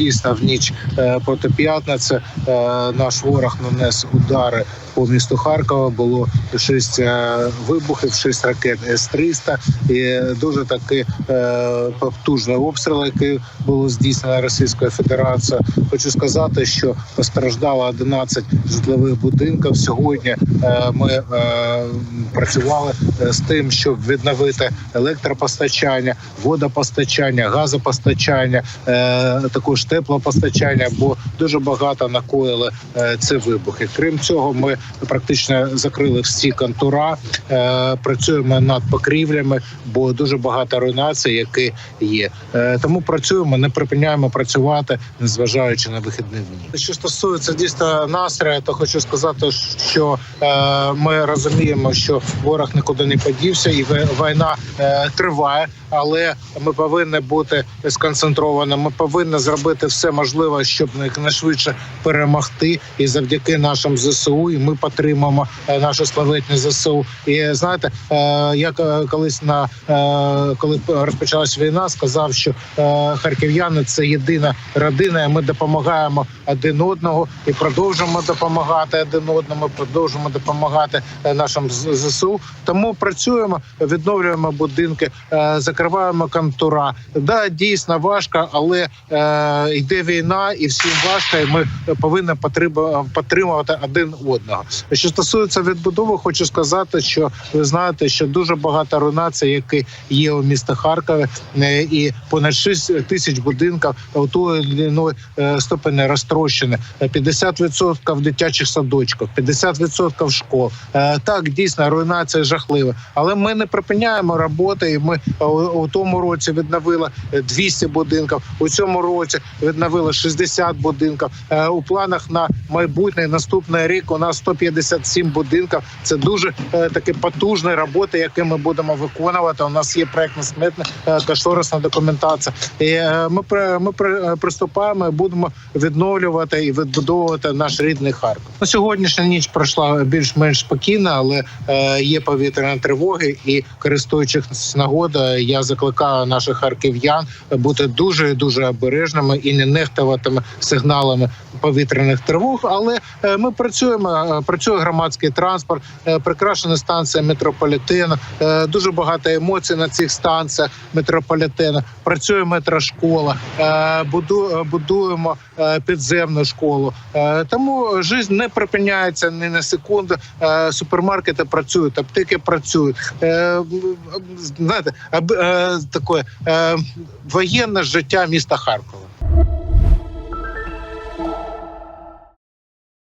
дійсно в ніч е, проти п'ятниці е, наш ворог нанес удари по місту Харкова. Було шість е, вибухів, шість ракет С-300 і дуже таки е, потужний обстріл, який було здійснено Російською Федерацією. Хочу сказати, що постраждало 11 житлових будинків. Сьогодні ми працювали з тим, щоб відновити електропостачання, водопостачання, газопостачання, також теплопостачання, бо дуже багато накоїли е, ці вибухи. Крім цього, ми практично закрили всі контура, е, працюємо над покрівлями, бо дуже багато руйнацій, які є. Е, Тому працюємо, не припиняємо працювати, незважаючи на вихідні дні. Що стосується дійсно настрою, то хочу сказати, що ми розуміємо, що ворог нікуди не подівся, і війна триває. Але ми повинні бути сконцентровані. Ми повинні зробити все можливе, щоб якнайшвидше перемогти. І завдяки нашим зсу, і ми підтримуємо е, нашу славетні зсу. І знаєте, е, я колись на е, коли розпочалась війна, сказав, що е, харків'яни це єдина родина. і Ми допомагаємо один одного і продовжуємо допомагати один одному. Продовжуємо допомагати е, нашим зсу. Тому працюємо, відновлюємо будинки, е, закриваємо контура. Да, дійсно важко, але е, йде війна, і всім важко. і Ми повинні підтримувати один одного. Що стосується відбудови, хочу сказати, що ви знаєте, що дуже багато руйнацій, які є у місті Харкові, е, і понад 6 тисяч будинків у тої іної, е, ступені розтрощені. Е, 50% дитячих садочків, 50% школ. Е, Так, дійсно, руйнація жахлива. Але ми не припиняємо роботи. І ми е, у, тому році відновили е, 200 будинків. У цьому році відновили 60 будинків. Е, У планах на майбутній наступний рік у нас 157 будинків. Це дуже е, такі потужні роботи, які ми будемо виконувати. У нас є проектно сметна кошторисна документація. І е, ми ми при- е, приступаємо будемо відновлювати і відбудовувати наш рідний Харків. На сьогоднішня ніч пройшла більш-менш спокійно, але е, є повітряні тривоги. І користуючись нагодою, я закликаю наших харків'ян бути дуже дуже обережними і не нехтуватими сигналами повітряних тривог. Але е, ми працюємо. е, Працює громадський транспорт, е, прикрашена станція метрополітену. Дуже багато емоцій на цих станціях метрополітену. Працює метрошкола, буду- будуємо підземну школу. Тому життя не припиняється ні на секунду. Супермаркети працюють, аптеки працюють. Знаєте, таке воєнне життя міста Харкова.